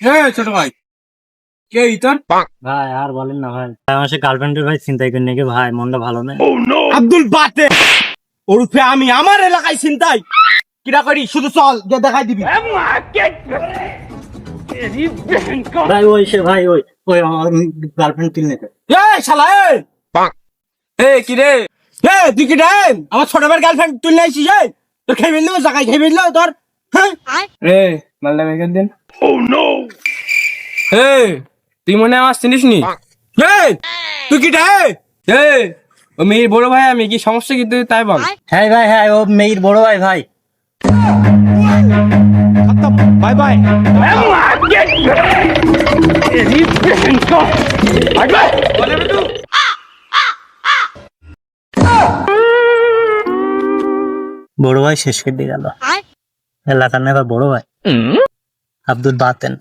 হ্যাঁ ছোট ভাই। কে ইতর ভাই আর বলেন না ভাই। আমার সে গার্লফ্রেন্ডের ভাই চিন্তাই করে নাকি? ভাই মনটা ভালো নেই আব্দুল বাতে! ওরফে আমি আমার এলাকায় চিন্তাই। কিরা করি? শুধু চল যে দেখাই দিবি। ভাই ওই সে ভাই ওই ওই আমার গার্লফ্রেন্ড নেতে এই শালা এই! এই কি রে? এ তুই কি রে আমার ছোট ভাইয়ের গার্লফ্রেন্ড তুই এই? তোর খেয়ে ফেলল জায়গায় খেয়ে ফেলল তোর? হ্যাঁ? রে মালটা বেকার দিন। ও তুই মনে আমার চিনিস নি? তুই কি এ ও মেয়ের বড় ভাই আমি কি সমস্যা কি তুই তাই বল। হ্যাঁ ভাই হ্যাঁ ও মেয়ের বড় ভাই ভাই। Bye bye. বড় ভাই শেষ করে দিয়ে গেল। এলাকার নেতা বড় ভাই। আব্দুল বাতেন।